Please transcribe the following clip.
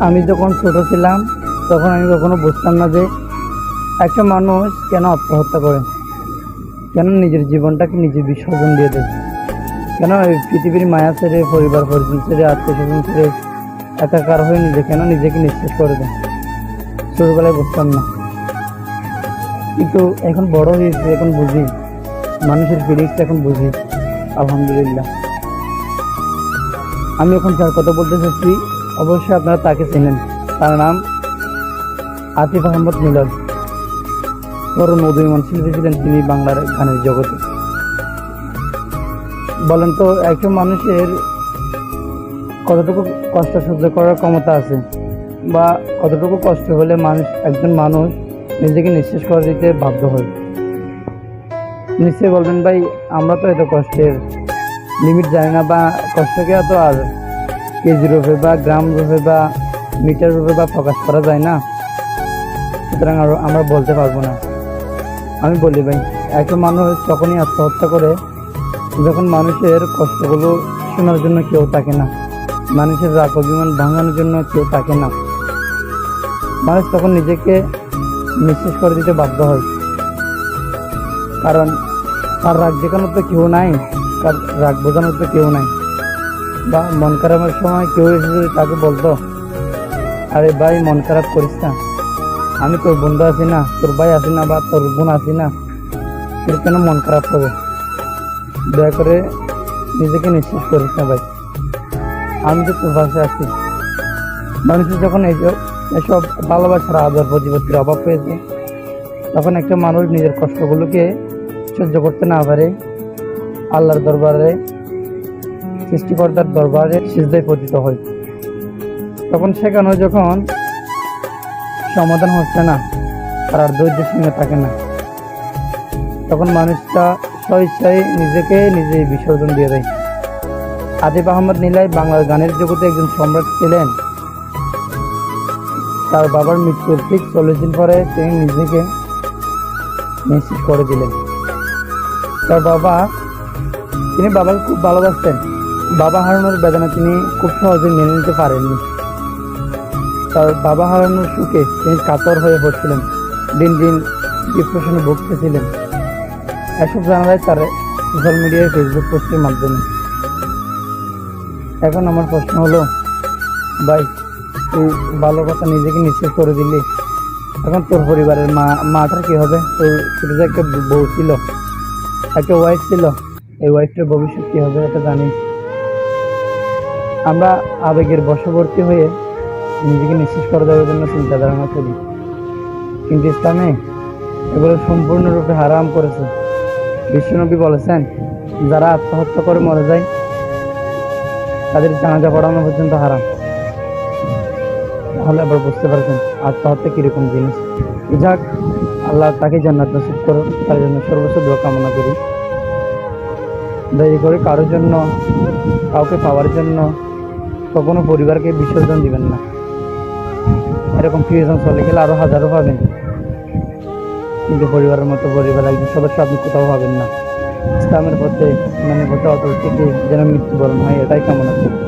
আমি যখন ছোট ছিলাম, তখন আমি কখনো বুঝতাম না যে একটা মানুষ কেন আত্মহত্যা করে? কেন নিজের জীবনটাকে নিজে বিসর্জন দিয়ে দেয়? কেন পৃথিবীর মায়া ছেড়ে, পরিবার পরিজন ছেড়ে, আত্মীয় স্বজন ছেড়ে একাকার হয়ে নিজে কেন নিজেকে নিঃশেষ করে দেয়? ছোটবেলায় বুঝতাম না। কিন্তু এখন বড় হয়েছে, এখন বুঝি। মানুষের ফিলিংসটা এখন বুঝি। আলহামদুলিল্লাহ। আমি এখন যার কথা বলতে চাচ্ছি অবশ্যই আপনারা তাকে চেনেন। তার নাম আতিফ আহমদ মিলন। বড় নদীমান শিল্পী ছিলেন তিনি বাংলার গানের জগতে। বলেন তো, একজন মানুষের কতটুকু কষ্ট সহ্য করার ক্ষমতা আছে বা কতটুকু কষ্ট হলে মানুষ একজন মানুষ নিজেকে নিঃশেষ করে দিতে বাধ্য হয়? নিশ্চয়ই বলবেন ভাই, আমরা তো এত কষ্টের লিমিট জানি না বা কষ্টকে এত আর কেজি রূপে বা গ্রাম রূপে বা মিটার রূপে বা প্রকাশ করা যায় না। সুতরাং আমরা বলতে পারব না। আমি বলি ভাই একটা মানুষ তখনই আত্মহত্যা করে যখন মানুষের কষ্টগুলো শোনার জন্য কেউ থাকে না। মানুষের রাগ, অভিমান ভাঙানোর জন্য কেউ থাকে না। মানুষ তখন নিজেকে নিঃশেষ করে দিতে বাধ্য হয়। কারণ তার রাগ দেখানোর তো কেউ নাই, তার রাগ বোঝানোর তো কেউ নাই। বা মন খারাপের সময় কেউ এসে যদি তাকে বলতো, আরে ভাই, মন খারাপ করিস না। আমি তোর বন্ধু আছি না, তোর ভাই আছি না বা তোর বোন আছি না, তোর কেন মন খারাপ হবে? দয়া করে নিজেকে নিশ্চিত করিস না ভাই। আমি তো তোর পাশে আছি। মানুষের যখন এই যে- এসব ভালোবাসার আদর প্রতিপত্তির অভাব পেয়েছে তখন একটা মানুষ নিজের কষ্টগুলোকে সহ্য করতে না পারে, আল্লাহর দরবারে সৃষ্টিকর্তার দরবারে সিজদায় পতিত হয়। তখন সেখানে যখন সমাধান হচ্ছে না তার আর ধৈর্য সীমা থাকে না, তখন মানুষটা স্বইচ্ছায় নিজেকে নিজে বিসর্জন দিয়ে দেয়। আদিব আহমদ নীলাই বাংলার গানের জগতে একজন সম্রাট ছিলেন। তার বাবার মৃত্যুর ঠিক চল্লিশ দিন পরে তিনি নিজেকে নিশ্চিত করে দিলেন। তার বাবা, তিনি বাবাকে খুব ভালোবাসতেন। বাবা হারানোর বেদনা তিনি খুব সহজে মেনে নিতে পারেননি। তার বাবা হারানোর সুখে তিনি কাতর হয়ে পড়ছিলেন দিন দিন ডিপ্রেশনে ভুগতেছিলেন। এসব জানা যায় তার সোশ্যাল মিডিয়ায় ফেসবুক পোস্টের মাধ্যমে। এখন আমার প্রশ্ন হলো, ভাই, তুই ভালো কথা নিজেকে নিশ্চিত করে দিলি। এখন তোর পরিবারের মা মাটার কি হবে? তোর ছোট একটা বউ ছিল, একটা ওয়াইফ ছিল, এই ওয়াইফটার ভবিষ্যৎ কি হবে এটা জানিস? আমরা আবেগের বশবর্তী হয়ে নিজেকে নিঃশেষ করে দেওয়ার জন্য চিন্তা ধারণা করি। কিন্তু ইসলামে এগুলো সম্পূর্ণরূপে হারাম করেছে। বিশ্বনবী বলেছেন, যারা আত্মহত্যা করে মরে যায়, তাদের জানাজা পড়ানো পর্যন্ত হারাম। তাহলে আবার বুঝতে পারছেন আত্মহত্যা কীরকম জিনিস। যাক, আল্লাহ তাকে জান্নাত নসিব করো তার জন্য সর্বোচ্চ দোয়া কামনা করি। দয়া করে কারোর জন্য, কাউকে পাওয়ার জন্য কখনো পরিবারকে বিসর্জন দিবেন না। এরকম প্রিয়জন চলে গেলে আরও হাজারও পাবেন। কিন্তু পরিবারের মতো পরিবার একজন সদস্য আপনি কোথাও পাবেন না। ইসলামের পথে মানে পথে অত থেকে যেন মৃত্যুবরণ হয়, এটাই কামনা করি।